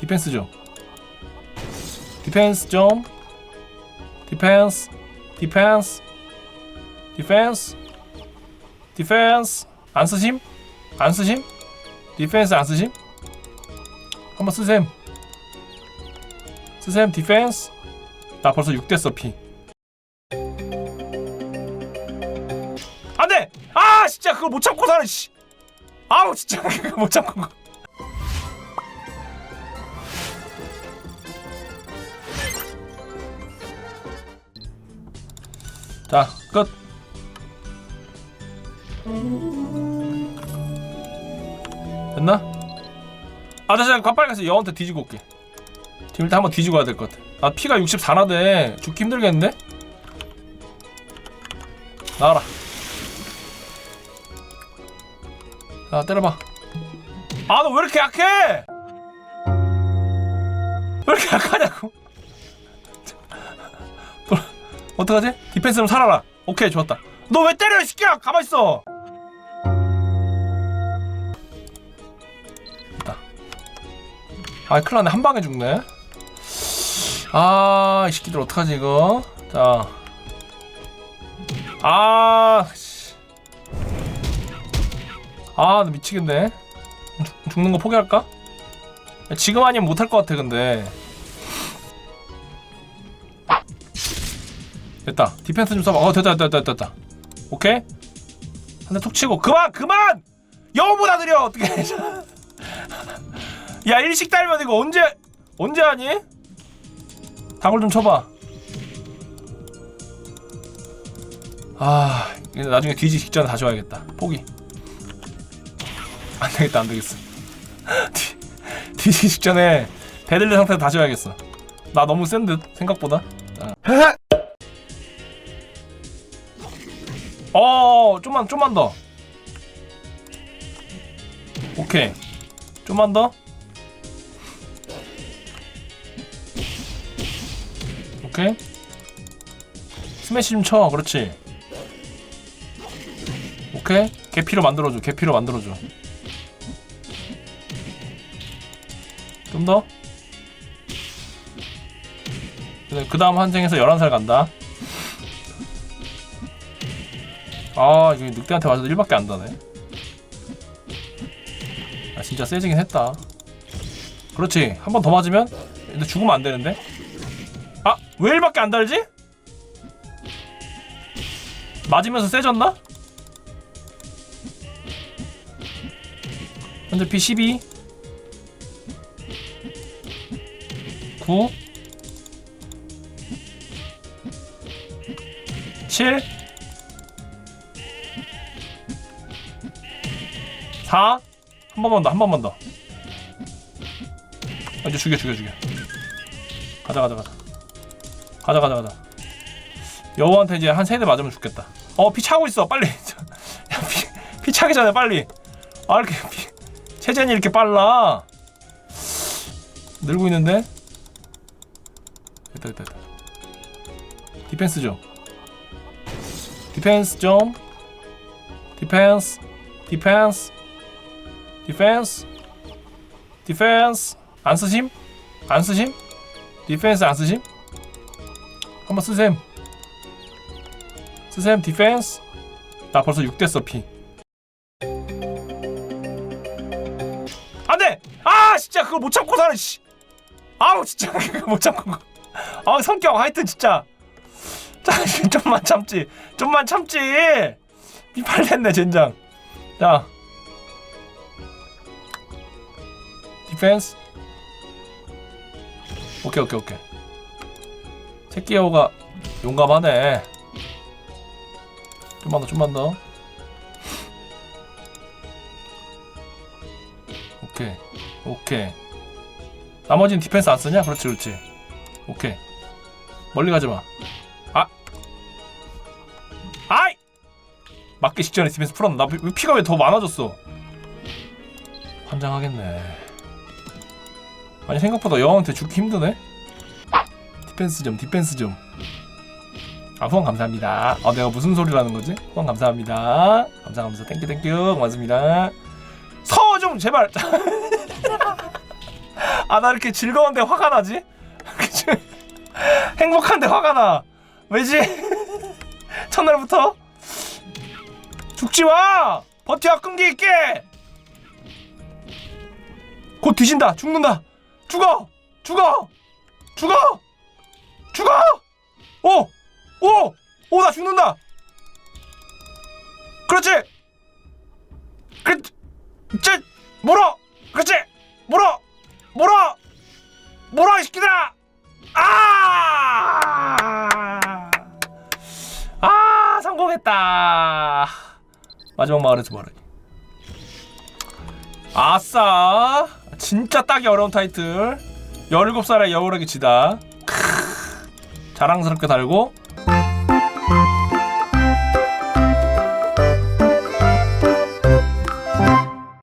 디펜스 좀 디펜스 좀. 디펜스. 디펜스. 디펜스. 디펜스. 안 쓰심? 안 쓰심? 디펜스 안 쓰심? 한번 쓰셈. 쓰셈 디펜스. 나 벌써 6대 써피. 안돼! 아 진짜 그걸 못 참고 사는 씨. 아우 진짜 그거 못 참고 자, 끝. 됐나? 아, 나 그냥 빨리 가서 여한테 뒤지고 올게. 지금 일단 한번 뒤지고 와야 될 것 같아. 아, 피가 64나대. 죽기 힘들겠는데? 나와라. 아, 때려봐. 아, 너 왜 이렇게 약해? 왜 이렇게 약하냐고? 어떡하지? 디펜스로 살아라. 오케이, 좋았다. 너 왜 때려, 이 새끼야! 가만 있어. 됐다. 아, 큰일 났네. 한 방에 죽네. 아, 이 새끼들 어떡하지, 이거? 자. 아, 씨. 아, 나 미치겠네. 죽, 죽는 거 포기할까? 지금 아니면 못할 것 같아, 근데. 됐다. 디펜스 좀 써봐. 어, 됐다, 됐다, 됐다, 됐다. 오케이? 한 대 툭 치고. 그만, 그만! 영보다 느려! 어떻게. 야, 일식 달면 이거 언제, 언제 하니? 다굴 좀 쳐봐. 아, 나중에 뒤지 직전에 다시 와야겠다. 포기. 안 되겠다, 안 되겠어. 뒤, 뒤지 직전에 대들리 상태로 다시 와야겠어. 나 너무 센 듯, 생각보다. 자. 어, 좀만, 좀만 더. 오케이. 좀만 더. 오케이. 스매시 좀 쳐. 그렇지. 오케이. 개피로 만들어줘. 개피로 만들어줘. 좀 더. 그 다음 한쟁에서 11살 간다. 아 이거 늑대한테 맞아도 1밖에 안 다네. 아 진짜 세지긴 했다. 그렇지. 한 번 더 맞으면 근데 죽으면 안 되는데. 아 왜 1밖에 안 달지? 맞으면서 세졌나? 현재 피 12 9 7 4 한 번만 더, 한 번만 더. 아, 이제 죽여, 죽여, 죽여. 가자, 가자, 가자. 가자, 가자, 가자. 여우한테 이제 한 세 대 맞으면 죽겠다. 어, 피 차고 있어, 빨리. 야, 피, 피 차기 전에 빨리. 아, 이렇게 피, 체전이 이렇게 빨라. 늘고 있는데? 됐다, 됐다, 됐다. 디펜스 좀. 디펜스 좀. 디펜스. 디펜스. 디펜스 디펜스 안 쓰심? 안 쓰심? 디펜스 안 쓰심? 한번 쓰셈. 쓰셈 디펜스. 나 벌써 6대 써피. 안돼! 아 진짜 그걸 못 참고 사는 씨. 아우 진짜 그거 못 참고. 아 성격 하여튼 진짜. 자 좀만 참지. 좀만 참지. 미팔렸네 젠장. 자 디펜스 오케이 오케이 오케이. 새끼여우가 용감하네. 좀만 더 좀만 더. 오케이 오케이. 나머지는 디펜스 안 쓰냐? 그렇지 그렇지. 오케이. 멀리 가지마. 아! 아이! 맞기 직전에 디펜스 풀었나? 피가 왜 더 많아졌어? 환장하겠네 아니 생각보다 여왕한테 죽기 힘드네. 디펜스 좀 디펜스 좀. 아 후원 감사합니다. 아 내가 무슨 소리라는 거지? 후원 감사합니다. 감사합니다. 땡큐 땡큐 고맙습니다. 서좀 제발. 아 나 이렇게 즐거운데 화가 나지? 행복한데 화가 나 왜지? 첫날부터 죽지 마 버텨 끈기 있게 곧 뒤진다 죽는다 죽어! 죽어! 죽어! 죽어! 오 오 오 나 죽는다! 그렇지! 그렇지 쟤 물어! 그렇지! 물어! 물어! 물어 이 새끼들아! 아! 아 성공했다! 마지막 마을에서 뭐하니. 아싸 진짜 따기 어려운 타이틀. 17살의 여우락이 지다. 크, 자랑스럽게 달고